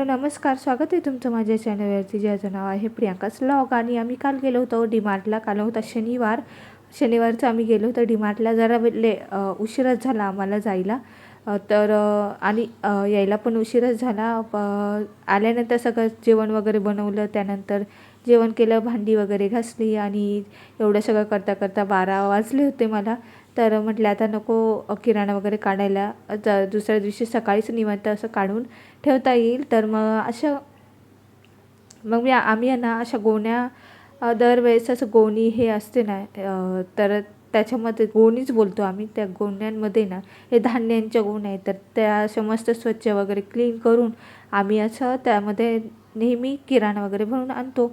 Hello नमस्कार. स्वागत आहे तुमचं माझ्या चॅनलवरती. ज्याचं नाव आहे प्रियांकाच लॉग आणि आम्ही काल गेलो होतो डीमार्टला काल होता शनिवार. शनिवारचं आम्ही गेलो होतो डीमार्टला जरा ले उशीरच झाला आम्हाला जायला. तर आणि यायला पण उशीरच झाला. प- आल्यानंतर सगळं जेवण वगैरे बनवलं. त्यानंतर जेवण केलं भांडी वगैरे घासली आणि एवढं सगळं करता करता बारा वाजले होते मला. तर म्हटलं आता नको किराणा वगैरे काढायला. ज दुसऱ्या दिवशी सकाळीच निवांत असं काढून ठेवता येईल. तर मग अशा मग मी आम्ही आहे ना अशा गोण्या दरवेळेस असं गोणी हे असते ना तर त्याच्यामध्ये गोणीच बोलतो आम्ही. त्या गोण्यांमध्ये ना हे धान्यांच्या गोण्या आहेत. तर त्या अशा मस्त स्वच्छ वगैरे क्लीन करून आम्ही असं त्यामध्ये नेहमी किराणा वगैरे भरून आणतो.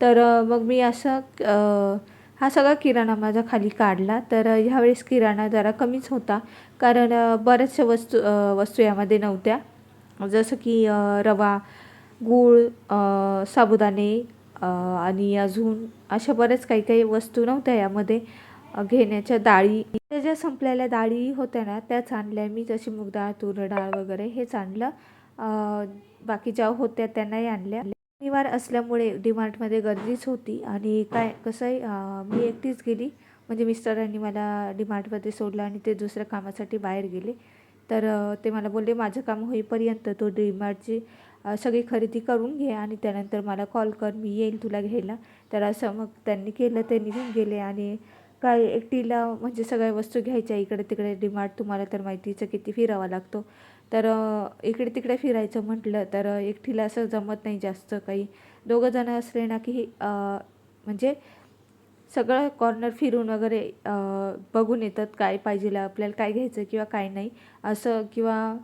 तर मग मी असं हा सगळा किराणा माझा खाली काढला. तर ह्यावेळेस किराणा जरा कमीच होता. कारण बऱ्याचशा वस्तू वस्तू यामध्ये नव्हत्या. जसं की रवा गूळ साबुदाणे आणि अजून अशा बऱ्याच काही काही वस्तू नव्हत्या यामध्ये. घेण्याच्या डाळी त्या ज्या संपलेल्या डाळी होत्या ना त्याच आणल्या मी. जशी मूग डाळ तूर डाळ वगैरे हेच आणलं. बाकी ज्या होत्या त्यांनाही आणल्या. शनिवार असल्यामुळे डीमार्टमध्ये गर्दीच होती. आणि काय कसं आहे मी एकटीच गेली. म्हणजे मिस्टरांनी मला डीमार्टमध्ये सोडलं आणि ते दुसऱ्या कामासाठी बाहेर गेले. तर ते मला बोलले माझं काम होईपर्यंत तो डीमार्टची सगळी खरेदी करून घे आणि त्यानंतर मला कॉल कर मी येईल तुला घ्यायला. तर असं मग त्यांनी केलं ते निघून गेले आणि काय एकटीला म्हणजे सगळ्या वस्तू घ्यायच्या इकडे तिकडे डीमार्ट तुम्हाला तर माहितीचं किती फिरावा लागतो. तर इकडे तिकडे फिरायचं म्हटलं तर एकटीला असं जमत नाही जास्त काही. दोघं जणं असले ना की म्हणजे सगळं कॉर्नर फिरून वगैरे बघून येतात काय पाहिजे आपल्याला काय घ्यायचं किंवा काय नाही. असं किंवा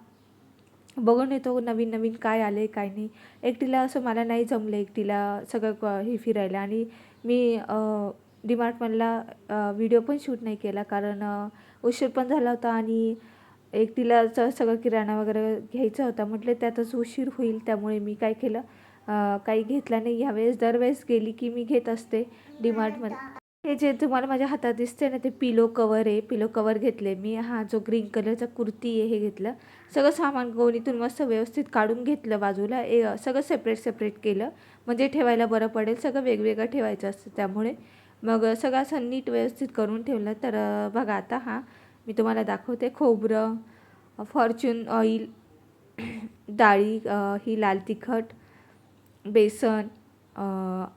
बघून येतो नवीन नवीन काय आले काय नाही. एकटीला असं मला नाही जमलं एकटीला सगळं हे फिरायला. आणि मी डीमार्टमधला व्हिडिओ पण शूट नाही केला. कारण उशीर पण झाला होता आणि एकटीला च सगळं किराणा वगैरे घ्यायचा होता. म्हटलं त्यातच उशीर होईल त्यामुळे मी काय केलं? काही घेतलं नाही. ह्यावेळेस दरवेळेस गेली की मी घेत असते डीमार्टमध्ये हे जे तुम्हाला माझ्या हातात दिसते ना ते पिलो कवर आहे. पिलो कवर घेतले मी. हा जो ग्रीन कलरचा कुर्ती आहे हे घेतलं. सगळं सामान गोणीतून मस्त व्यवस्थित काढून घेतलं बाजूला. ए सगळं सेपरेट सेपरेट केलं. म्हणजे ठेवायला बरं पडेल. सगळं वेगवेगळं ठेवायचं असतं त्यामुळे. मग सगळा सण नीट व्यवस्थित करून ठेवलं. तर बघा आता हा मी तुम्हाला दाखवते. खोबरं फॉर्च्यून ऑइल डाळी ही लाल तिखट बेसन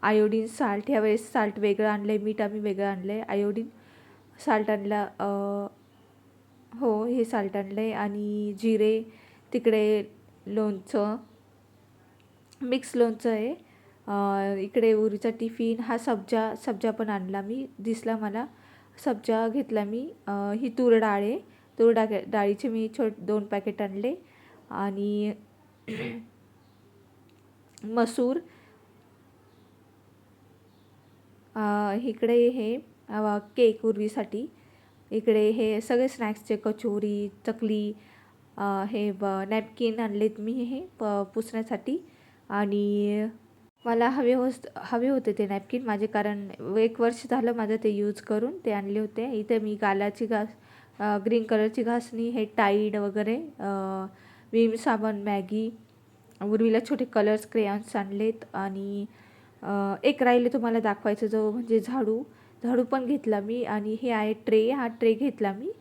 आयोडीन साल्ट ह्यावेळेस साल्ट वेगळं आणलं आहे मीठ आम्ही वेगळं आणलं आहे आयोडीन साल्ट आणला हो हे साल्ट आणलं आहे आणि जिरे तिकडे लोणचं मिक्स लोणचं आहे. इकडे उरीचा टिफिन हा सब्जा सब्जा पण आणला मी. दिसला मला. सब्जा घेतला मी. ही तूर डाळ. आहे तूर डा डाळीचे मी छोट दोन पॅकेट आणले. आणि मसूर. इकडे हे केक उर्वीसाठी. इकडे हे सगळे स्नॅक्सचे कचोरी चकली हे ब नॅपकिन आणलेत मी हे प पुसण्यासाठी. आणि मला हवे होस हवे होते ते नॅपकिन माझे कारण एक वर्ष झालं माझं ते यूज करून ते आणले होते. इथे मी गालाची घास ग्रीन कलरची घासणी हे टाईड वगैरे विम साबण मॅगी उर्वीला छोटे कलर्स क्रेयॉन्स आणलेत. आणि एक राहिले तुम्हाला दाखवायचं जो म्हणजे झाडू झाडू पण घेतला मी. आणि हे आहे ट्रे हा ट्रे घेतला मी.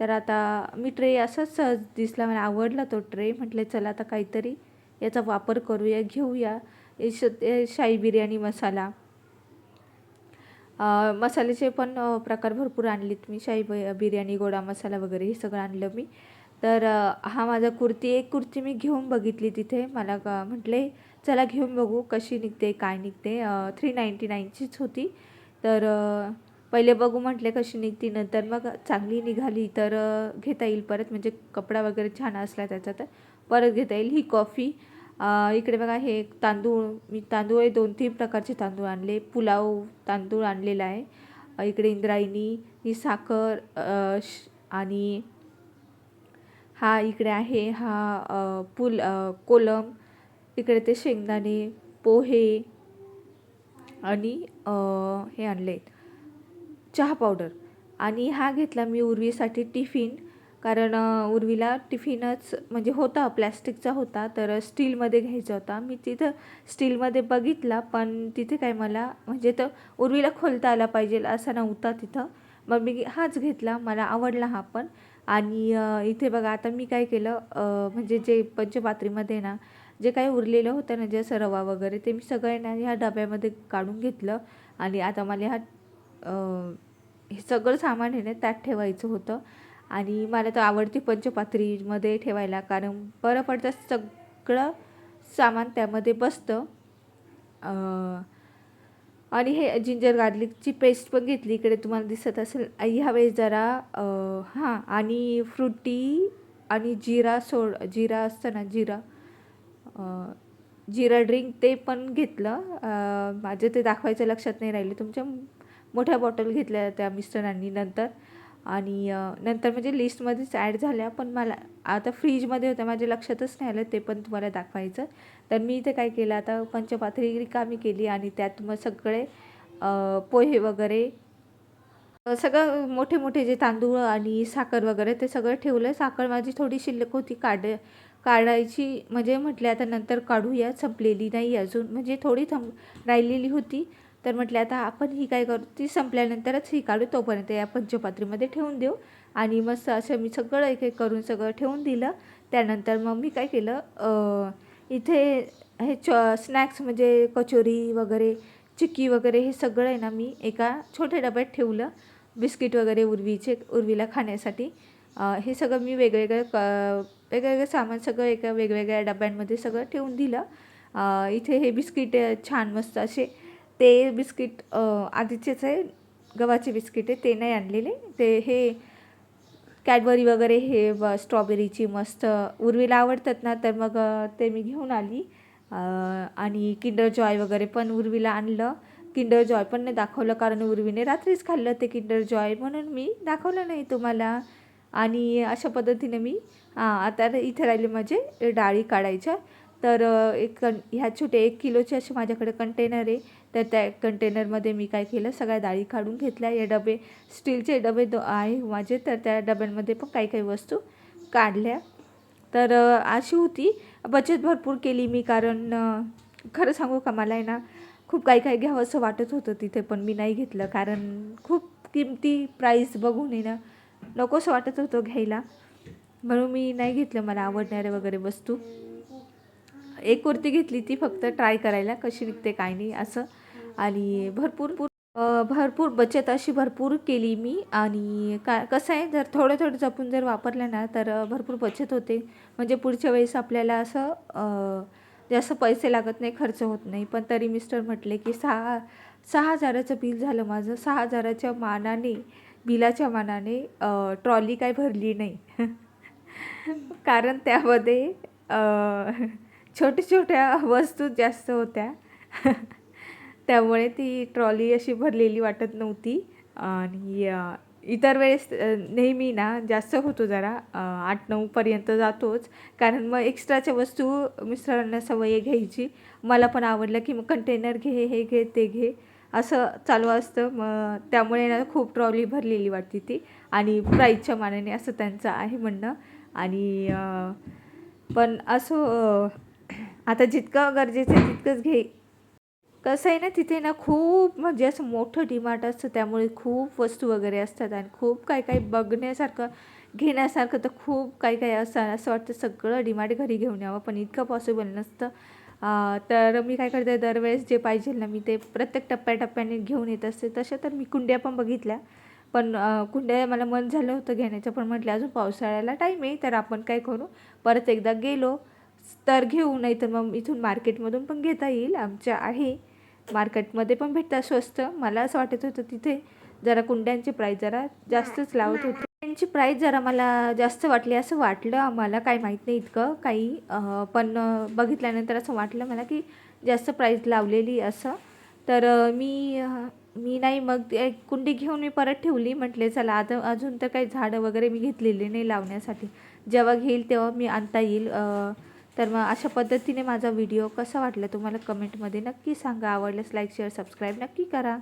तर आता मी ट्रे असाच सहज दिसला मला आवडला तो ट्रे म्हटलं चला आता काहीतरी याचा वापर करूया घेऊया. श शाही बिर्याणी मसाला. मसाल्याचे पण प्रकार भरपूर आणलेत मी. शाही ब बिर्याणी गोडा मसाला वगैरे हे सगळं आणलं मी. तर हा माझा कुर्ती एक कुर्ती मी घेऊन बघितली तिथे. मला म्हटले चला घेऊन बघू कशी निघते काय निघते. थ्री नाईंटी नाईनचीच होती. तर पहिले बघू म्हटले कशी निघते. नंतर मग चांगली निघाली. तर घेता येईल परत. म्हणजे कपडा वगैरे छान असला त्याचा तर. परत घेता येईल. ही कॉफी. इकडे बघा हे तांदूळ मी तांदूळ हे दोन तीन प्रकारचे तांदूळ आणले. पुलाव तांदूळ आणलेला आहे. इकडे इंद्रायणी ही साखर श- आणि हा इकडे आहे हा पुल कोलम. इकडे ते शेंगदाणे पोहे आणि हे आणले चहा पावडर. आणि हा घेतला मी उर्वीसाठी टिफिन. कारण उर्वीला टिफिनच म्हणजे होता प्लॅस्टिकचा होता तर स्टीलमध्ये घ्यायचा होता. मी तिथं स्टीलमध्ये बघितला पण तिथे काय मला म्हणजे तर उर्वीला खोलता आला पाहिजे असा नव्हता तिथं. मग मी हाच घेतला मला आवडला हा पण. आणि इथे बघा आता मी काय केलं म्हणजे जे पंचपात्रीमध्ये ना जे काही उरलेलं होतं ना जे असं रवा वगैरे ते मी सगळं ह्या डब्यामध्ये काढून घेतलं. आणि आता मला ह्या हे सगळं सामान आहे ना त्यात ठेवायचं होतं. आणि मला तर आवडती पंचपात्रीमध्ये ठेवायला कारण बरं पडतं सगळं सामान त्यामध्ये बसतं. आणि हे जिंजर गार्लिकची पेस्ट पण घेतली इकडे तुम्हाला दिसत असेल. ह्यावेळेस जरा हां आणि फ्रुटी आणि जिरा सोड जिरा असतं ना जिरा. जिरा ड्रिंक ते पण घेतलं. माझं ते दाखवायचं लक्षात नाही राहिलं. तुमच्या मोठ्या बॉटल घेतल्या त्या मिस्टरांनी नंतर. आणि नंतर म्हणजे लिस्टमध्येच ॲड झाल्या पण मला आता फ्रीजमध्ये होत्या माझ्या लक्षातच नाही आलं ते पण तुम्हाला दाखवायचं. तर मी इथे काय केलं आता पंचपात्री रिकामी केली आणि त्यात मग सगळे पोहे वगैरे सगळं मोठे मोठे जे तांदूळ आणि साखर वगैरे ते सगळं ठेवलं. साखर माझी थोडी शिल्लक होती काढ काढायची म्हणजे म्हटले आता नंतर काढूया संपलेली नाही अजून म्हणजे थोडी थंब राहिलेली होती. तर म्हटले आता आपण ही काय करू? ती संपल्यानंतरच ही काढू तोपर्यंत या पंचपात्रीमध्ये ठेवून देऊ. आणि मस्त असं मी सगळं एक एक करून सगळं ठेवून दिलं. त्यानंतर मग मी काय केलं इथे हे च स्नॅक्स म्हणजे कचोरी वगैरे चिक्की वगैरे हे सगळं आहे ना मी एका छोट्या डब्यात ठेवलं. बिस्किट वगैरे उर्वीचे उर्वीला खाण्यासाठी. हे सगळं मी वेगवेगळं क वेगवेगळं सामान सगळं एका वेगवेगळ्या डब्यांमध्ये सगळं ठेवून दिलं. इथे हे बिस्किट छान मस्त असे ते बिस्किट आधीचेच आहे गव्हाचे बिस्किट आहे ते नाही आणलेले. ते हे कॅडबरी वगैरे हे ब स्ट्रॉबेरीची मस्त उर्वीला आवडतात ना तर मग ते मी घेऊन आली. आणि किंडर जॉय वगैरे पण उर्वीला आणलं. किंडर जॉय पण नाही दाखवलं कारण उर्वीने रात्रीच खाल्लं ते किंडर जॉय म्हणून मी दाखवलं नाही तुम्हाला. आणि अशा पद्धतीने मी हां आता इथे राहिले माझे डाळी काढायच्या. तर एक कं ह्या छोटे एक किलोचे असे माझ्याकडे कंटेनर आहे. तर त्या कंटेनरमध्ये मी काय केलं सगळ्या डाळी काढून घेतल्या. या डबे स्टीलचे डबे दो आहे माझे. तर त्या डब्यांमध्ये पण काही काही वस्तू काढल्या. तर अशी होती. बचत भरपूर केली मी कारण खरं सांगू का मला आहे ना खूप काही काही घ्यावं असं वाटत होतं तिथे पण मी नाही घेतलं. कारण खूप किमती प्राईस बघून आहे ना नकोसं वाटत होतं घ्यायला. म्हणून मी नाही घेतलं. मला आवडणाऱ्या वगैरे वस्तू. एक कुर्ती घेतली ती फक्त ट्राय करायला कशी विकते काय नाही असं. आणि भरपूर भरपूर बचत अशी भरपूर केली मी. आणि का कसं आहे जर थोडं थोडं जपून जर वापरलं ना तर भरपूर बचत होते. म्हणजे पुढच्या वेळेस आपल्याला असं जास्त पैसे लागत नाही खर्च होत नाही. पण तरी मिस्टर म्हटले की सहा सहा हजाराचं बिल झालं माझं. सहा हजाराच्या मानाने बिलाच्या मानाने ट्रॉली काय भरली नाही. कारण त्यामध्ये छोट्या छोट्या वस्तू जास्त होत्या. त्यामुळे ती ट्रॉली अशी भरलेली वाटत नव्हती. आणि इतर वेळेस नेहमी ना जास्त होतो जरा. आठ नऊपर्यंत जातोच. कारण मग एक्स्ट्राच्या वस्तू मिस्टरांना सवय घ्यायची. मला पण आवडलं की मग कंटेनर घे हे घे ते घे. असं चालू असतं. मग त्यामुळे ना खूप ट्रॉली भरलेली वाटते ती. आणि प्राईजच्या मानाने असं त्यांचं आहे म्हणणं. आणि पण असं आता जितकं गरजेचं आहे तितकंच घे. कसं आहे ना तिथे ना खूप म्हणजे असं मोठं डिमार्ट असतं त्यामुळे खूप वस्तू वगैरे असतात आणि खूप काही काही बघण्यासारखं घेण्यासारखं तर खूप काही काही असतं. असं वाटतं सगळं डिमार्ट घरी घेऊन यावं पण इतकं पॉसिबल नसतं. तर मी काय करते दरवेळेस जे पाहिजे ना मी ते प्रत्येक टप्प्याटप्प्याने घेऊन येत असते. तशा तर मी कुंड्या पण बघितल्या. पण कुंड्या मला मन झालं होतं घेण्याचं पण म्हटलं अजून पावसाळ्याला टाईम आहे तर आपण काय करू? परत एकदा गेलो. तर घेऊ नाही तर मग इथून मार्केटमधून पण घेता येईल. आमच्या आहे. मार्केटमध्ये पण भेटतात स्वस्त. मला असं वाटत होतं तिथे जरा कुंड्यांची प्राईस जरा जास्तच लावत होते. त्यांची प्राईस जरा मला जास्त वाटली असं वाटलं. आम्हाला काही माहीत नाही इतकं काही. पण बघितल्यानंतर असं वाटलं मला की जास्त प्राईस लावलेली असं. तर मी मी नाही मग ते एक कुंडी घेऊन मी परत ठेवली. म्हटले चला आता अजून तर काही झाडं वगैरे मी घेतलेली नाही लावण्यासाठी. जेव्हा घेईल तेव्हा मी आणता येईल. तर मग अशा पद्धतीने माझा व्हिडिओ कसा वाटला तुम्हाला कमेंटमध्ये नक्की सांगा. आवडल्यास लाईक शेअर सबस्क्राईब नक्की करा.